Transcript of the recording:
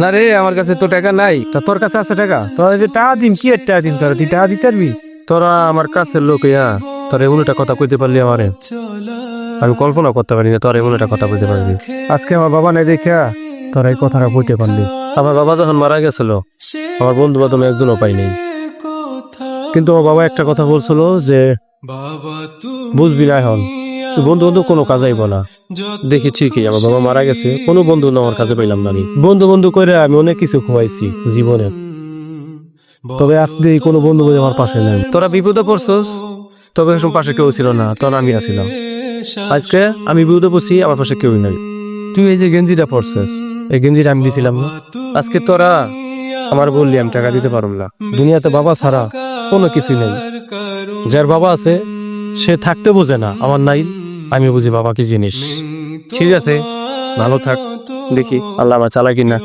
না রে, আমার কাছে তো টাকা নাই। তা তোর কাছে আছে টাকা? তোর যে টাকা দিম, কি টাকা দিম তোরা? টাকা দিতে পারবি? তোরা আমার কাছের লোক, ইয়া। তোর এমন কথা কইতে পারলি আমারে। আমি কল্পনা করতে পারি না, তোর একটা কথা কইতে পারবি। আজকে আমার বাবা নাই দেখা তোর এই কথাটা কইতে পারলি। আমার বাবা যখন মারা গেছিল, আমার বন্ধু বান্ধব একজনও পাইনি কিন্তু আমার বাবা একটা কথা বলছিল যে, বুঝবি না এখন। বন্ধু বন্ধু কোনো কাজ না। দেখি ঠিকই, আমার বাবা মারা গেছে, কোনো বন্ধু না আমার কাছে পাইলাম না বন্ধু বন্ধু করে আমি অনেক কিছু খোয়াইছি জীবনে। তবে আজকে কোনো বন্ধু বন্ধু আমার পাশে নেই। তোরা বিপদে পড়ছস? তবে এসব পাশে কেউ ছিল না, তখন আমি আসিলাম আজকে আমি বিপদে পড়ছি, আমার পাশে কেউই নাই। তুই এই যে গেঞ্জিটা পড়ছস এই গেঞ্জিটা আমি দিছিলাম না। আজকে তোরা আমার বললি, আমি টাকা দিতে পারব না। দুনিয়াতে বাবা ছাড়া কোনো কিছুই নেই। যার বাবা আছে, সে থাকতে বোঝে না, আমার নাই। আমি বুঝি বাবা কি জিনিস। ঠিক আছে ভালো থাক। দেখি আল্লাহ আমার চালাকি না